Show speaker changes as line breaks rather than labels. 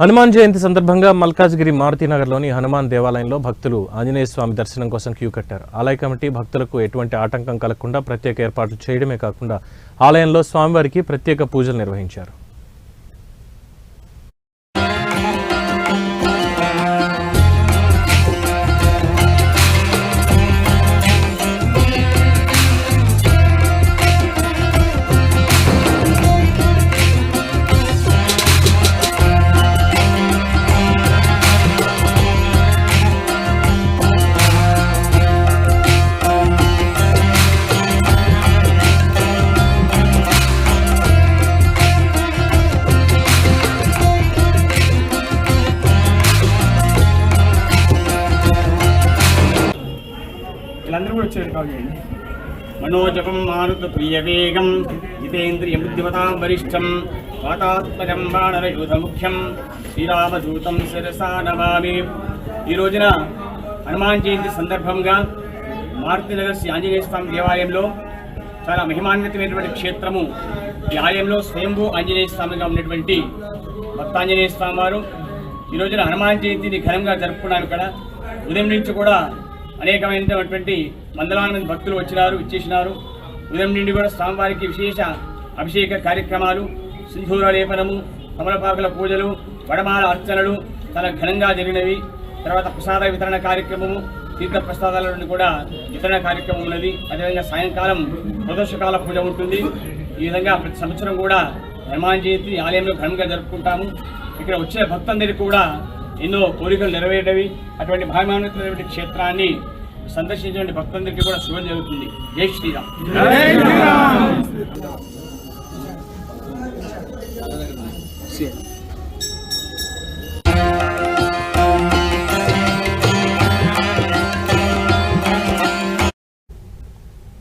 హనుమాన్ జయంతి సందర్భంగా మల్కాజ్గిరి మారుతినగర్లోని హనుమాన్ దేవాలయంలో భక్తులు ఆంజనేయ స్వామి దర్శనం కోసం క్యూ కట్టారు. ఆలయ కమిటీ భక్తులకు ఎటువంటి ఆటంకం కలగకుండా ప్రత్యేక ఏర్పాట్లు చేయడమే కాకుండా ఆలయంలో స్వామివారికి ప్రత్యేక పూజలు నిర్వహించారు.
వీళ్ళందరూ కూడా వచ్చారు కాల్ చేయండి మనోజపం మారుత ప్రియవేగం జితేంద్రియ బుద్ధిమతాం వరిష్టం వాతాత్మజం బాణరయూధ ముఖ్యం శ్రీరామదూతం శిరసా నమామి. ఈ రోజున హనుమాన్ జయంతి సందర్భంగా మారుతినగర్ శ్రీ ఆంజనేయ స్వామి దేవాలయంలో చాలా మహిమాన్వితమైనటువంటి క్షేత్రము. ఈ ఆలయంలో స్వయంభూ ఆంజనేయ స్వామిగా ఉన్నటువంటి భక్తాంజనేయ స్వామి వారు. ఈ రోజున హనుమాన్ జయంతిని ఘనంగా జరుపుకున్నారు ఇక్కడ. ఉదయం నుంచి కూడా అనేకమైనటువంటి వందలాది మంది భక్తులు వచ్చినారు ఇచ్చేసినారు. ఉదయం నుండి కూడా స్వామివారికి విశేష అభిషేక కార్యక్రమాలు సింధూర లేపనము కమలపాకుల పూజలు వడమాల అర్చనలు చాలా ఘనంగా జరిగినవి. తర్వాత ప్రసాద వితరణ కార్యక్రమము తీర్థ ప్రసాదాల నుండి కూడా వితరణ కార్యక్రమం ఉన్నది. అదేవిధంగా సాయంకాలం ప్రదోషకాల పూజ ఉంటుంది. ఈ విధంగా ప్రతి సంవత్సరం కూడా హనుమాన్ జయంతి ఆలయంలో ఘనంగా జరుపుకుంటాము. ఇక్కడ వచ్చే భక్తులందరికీ కూడా ఎన్నో కోరికలు నెరవేరేవి. అటువంటి భాగమైనటువంటి క్షేత్రాన్ని సందర్శించిన భక్తులందరికీ కూడా శుభం జరుగుతుంది. జై శ్రీరామ్.